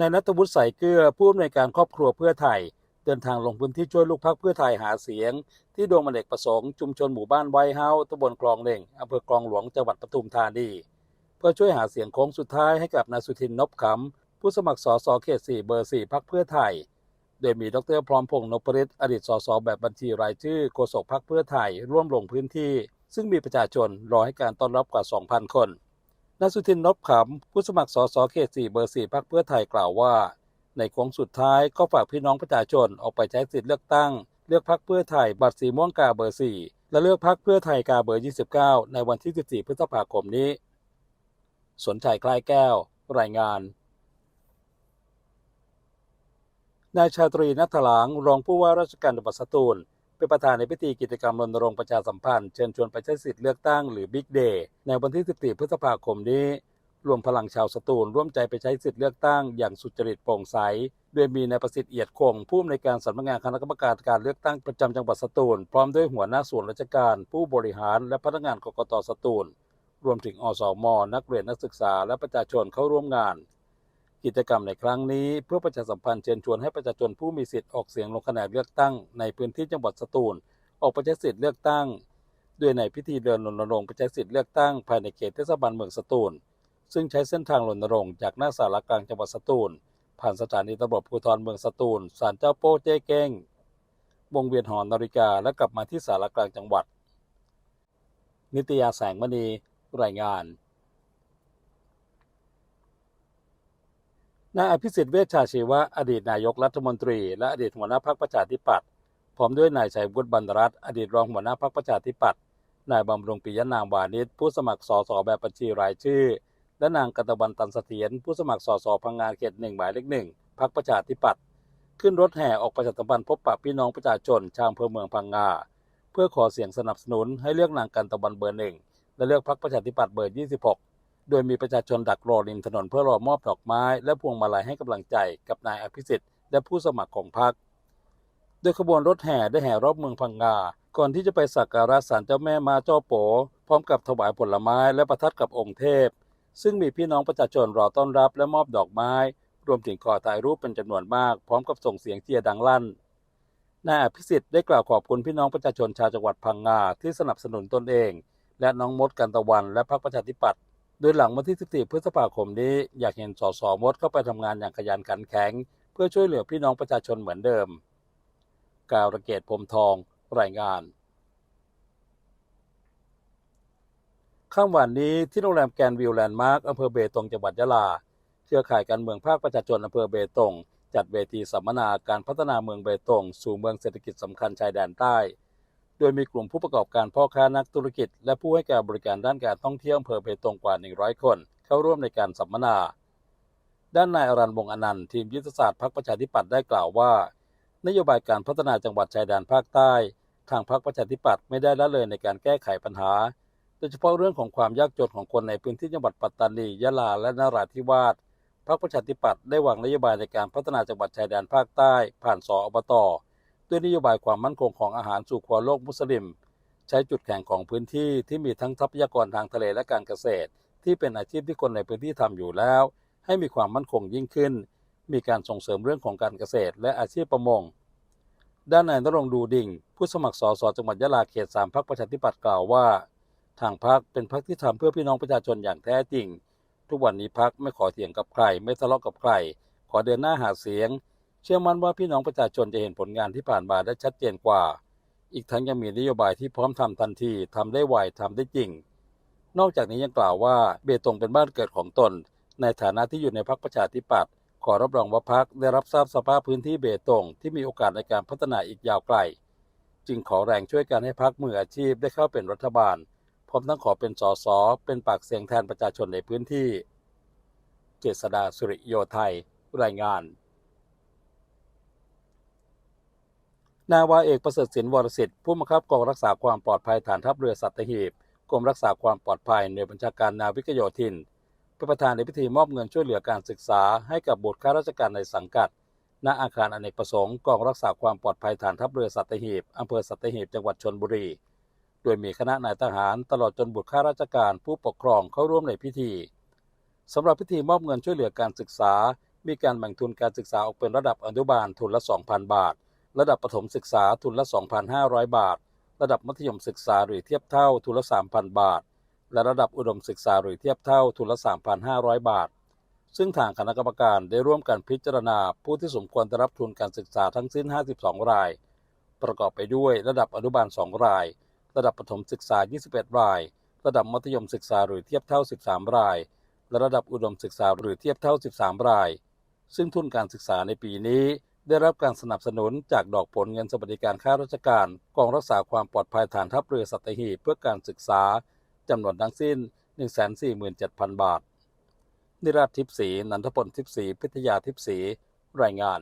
นายนัทวุฒิใสเกลือผู้อำนวยการครอบครัวเพื่อไทย เดินทางลงพื้นที่ช่วยลูกพักเพื่อไทยหาเสียง ที่ดวงมะเด็กประสงค์ชุมชนหมู่บ้านไวเฮาส์ตำบลคลองเล่งอำเภอคลองหลวงจังหวัดปทุมธานีเพื่อช่วยหาเสียงโค้งสุดท้ายให้กับนายสุทินนพขำผู้สมัครสสเขต4เบอร์4พักเพื่อไทย โดยมีดรพร้อมพงษ์นพฤทธิ์อดีตสสแบบบัญชีรายชื่อโฆษกพักเพื่อไทยร่วมลงพื้นที่ ซึ่งมีประชาชนรอให้การต้อนรับกว่า 2,000 คน นายสุทินนพขำผู้สมัครสสเขต4เบอร์4พักเพื่อไทยกล่าวว่า ในโค้งสุดท้ายก็ฝากพี่น้องประชาชนออกไปใช้สิทธิ์เลือกตั้ง เลือกพักเพื่อไทยบัตรสีม่วงกาเบอร์4และเลือกพักเพื่อไทยกาเบอร์ 29 ในวันที่ 14 พฤษภาคมนี้ สนใจคลายแก้ว รายงาน นายชาตรีนัทหลาง รองผู้ว่าราชการจังหวัดสตูล เป็นประธานในพิธีกิจกรรมรณรงค์ประชาสัมพันธ์เชิญชวนไปใช้สิทธิ์เลือกตั้งหรือบิ๊กเดย์ในวันที่ 14 พฤษภาคมนี้ รวมพลังชาวสตูลร่วมใจไปใช้สิทธิ์เลือกตั้งอย่างสุจริตโปร่งใส โดยมีนายประสิทธิ์เอียดคงผู้อำนวยการสำนักงานคณะกรรมการการเลือกตั้งประจำจังหวัดสตูล พร้อมด้วยหัวหน้าส่วนราชการ ผู้บริหารและพนักงานกกตสตูล รวมถึงอสมนักเรียนนักศึกษาและประชาชนเข้าร่วมงาน กิจกรรมในครั้งนี้เพื่อประชาสัมพันธ์เชิญชวนให้ประชาชนผู้มีสิทธิ์ออกเสียงลงคะแนนเลือกตั้งในพื้นที่จังหวัดสตูล ออกไปใช้สิทธิ์เลือกตั้งด้วยในพิธีเดินรณรงค์ไปใช้สิทธิ์เลือกตั้งภายในเขตเทศบาลเมืองสตูล ซึ่งใช้เส้นทางรณรงค์จากหน้าสารกลางจังหวัดสตูล ผ่านสถานีตำรวจภูธรเมืองสตูลศาลเจ้าโป้เจ้เก้งวงเวียนหอนาฬิกาและกลับมาที่สารกลางจังหวัด นิตยาแสงมณีรายงาน นายอภิสิทธิ์เวชชาชีวะอดีตนายกรัฐมนตรี และอดีตหัวหน้าพรรคประชาธิปัตย์พร้อมด้วยนายชัยวุฒิบรรรัตน์อดีตรองหัวหน้าพรรคประชาธิปัตย์นายบำรุงปิยะนามวานิชผู้สมัครสสแบบบัญชีรายชื่อ และนางกตวันตันเสถียรผู้สมัครสสพังงานเขตหนึ่งหมายเลขหนึ่งพรรคประชาธิปัตย์ขึ้นรถแห่ออกประชาสัมพันธ์พบปะพี่น้องประชาชนชาวอำเภอเมืองพังงาเพื่อขอเสียงสนับสนุนให้เลือกนางกันตะวันเบอร์หนึ่งและเลือกพรรคประชาธิปัตย์เบอร์ 26 โดยมีประชาชนดักรอริมถนนเพื่อรอมอบดอกไม้ และพวงมาลัยให้กำลังใจกับนายอภิสิทธิ์และผู้สมัครของพรรคโดยขบวนรถแห่ได้แห่รอบเมืองพังงา ก่อนที่จะไปสักการะศาลเจ้าแม่มาเจ้าโป พร้อมกับถวายผลไม้และประทัดกับองค์เทพ ซึ่งมีพี่น้องประชาชนรอต้อนรับและมอบดอกไม้ รวมถึงขอถ่ายรูปเป็นจำนวนมาก พร้อมกับส่งเสียงเชียร์ดังลั่น นายอภิสิทธิ์ได้กล่าวขอบคุณพี่น้องประชาชนชาวจังหวัดพังงาที่สนับสนุนตนเอง และน้องมดกันตะวันและพรรคประชาธิปัตย์ โดยหลังวันที่ 14 พฤษภาคมนี้ อยากเห็นสสมดเข้าไปทำงานอย่างขยันขันแข็ง เพื่อช่วยเหลือพี่น้องประชาชนเหมือนเดิม กาวระเกตพรมทอง รายงาน ข้ามวันนี้ที่โรงแรมแกรนด์วิวแลนด์มาร์คอำเภอเบตงจังหวัดยะลา เครือข่ายการเมืองภาคประชาชนอำเภอเบตงจัดเวทีสัมมนาการพัฒนาเมืองเบตงสู่เมืองเศรษฐกิจสำคัญชายแดนใต้ โดยมีกลุ่มผู้ประกอบการพ่อค้านักธุรกิจ และผู้ให้การบริการด้านการท่องเที่ยวอำเภอเบตงกว่า 100 คน เข้าร่วมในการสัมมนา ด้านนายอรันวงอนันต์ทีมยุทธศาสตร์พรรคประชาธิปัตย์ได้กล่าวว่า นโยบายการพัฒนาจังหวัดชายแดนภาคใต้ ทางพรรคประชาธิปัตย์ไม่ได้ละเลยในการแก้ไขปัญหา โดยเฉพาะเรื่องของความยากจนของคนในพื้นที่จังหวัดปัตตานียะลาและนราธิวาสพรรคประชาธิปัตย์ได้วางนโยบายในการพัฒนาจังหวัดชายแดนภาคใต้ ผ่านสออบตอ ด้วยนโยบายความมั่นคงของอาหารสู่ครัวโลกมุสลิม ใช้จุดแข็งของพื้นที่ที่มีทั้งทรัพยากรทางทะเลและการเกษตร ที่เป็นอาชีพที่คนในพื้นที่ทำอยู่แล้ว ให้มีความมั่นคงยิ่งขึ้น มีการส่งเสริมเรื่องของการเกษตร และอาชีพประมง ด้านนายนรงดูดิ่ง ผู้สมัครสสจังหวัดยะลาเขตสามพรรคประชาธิปัตย์กล่าวว่า ทางพรรคเป็นพรรคที่ทำเพื่อพี่น้องประชาชนอย่างแท้จริง ทุกวันนี้พรรคไม่ขอเถียงกับใคร ไม่ทะเลาะกับใคร ขอเดินหน้าหาเสียง ชื่อมั่นว่าพี่น้องประชาชนจะเห็นผลงานที่ผ่านมาได้ชัดเจนกว่า อีกทั้งยังมีนโยบายที่พร้อมทำทันทีทำได้ไวทำได้จริง นอกจากนี้ยังกล่าวว่าเบตงเป็นบ้านเกิดของตน ในฐานะที่อยู่ในพรรคประชาธิปัตย์ขอรับรองว่าพรรคได้รับทราบสภาพพื้นที่เบตงที่มีโอกาสในการพัฒนาอีกยาวไกล จึงขอแรงช่วยกันให้พรรคมืออาชีพได้เข้าเป็นรัฐบาลพร้อมทั้งขอเป็นสสเป็นปากเสียงแทนประชาชนในพื้นที่ เจษดาสุริโยไทยรายงาน นาวาเอกประเสริฐศิลป์วรสิทธิ์ผู้บังคับกองรักษาความปลอดภัยฐานทัพเรือสัตหีบกรมรักษาความปลอดภัยในบัญชาการนาวิกโยธินเป็นประธานในพิธีมอบเงินช่วยเหลือการศึกษาให้กับบุตรข้าราชการในสังกัด ณอาคารอเนกประสงค์กองรักษาความปลอดภัยฐานทัพเรือสัตหีบอำเภอสัตหีบจังหวัดชนบุรี โดยมีคณะนายทหารตลอดจนบุตรข้าราชการผู้ปกครองเข้าร่วมในพิธีสำหรับพิธีมอบเงินช่วยเหลือการศึกษา มีการแบ่งทุนการศึกษาออกเป็นระดับอนุบาลทุนละ 2,000 บาท ระดับประถมศึกษาทุนละ 2,500 บาท ระดับมัธยมศึกษาหรือเทียบเท่าทุนละ 3,000 บาท และระดับอุดมศึกษาหรือเทียบเท่าทุนละ 3,500 บาท ซึ่งทางคณะกรรมการได้ร่วมกันพิจารณาผู้ที่สมควรได้รับทุนการศึกษาทั้งสิ้น 52 ราย ประกอบไปด้วยระดับอนุบาล 2 ราย ระดับประถมศึกษา 21 ราย ระดับมัธยมศึกษาหรือเทียบเท่า 13 ราย และระดับอุดมศึกษาหรือเทียบเท่า 13 ราย ซึ่งทุนการศึกษาในปีนี้ ได้รับการสนับสนุนจากดอกผลเงินสวัสดิการข้าราชการ กองรักษาความปลอดภัยฐานทัพเรือสัตหีบเพื่อการศึกษาจำนวนทั้งสิ้น 147,000 บาท นิราชทิพย์ศรีนันทพลทิพย์ศรีพิทยาทิพย์ศรีรายงาน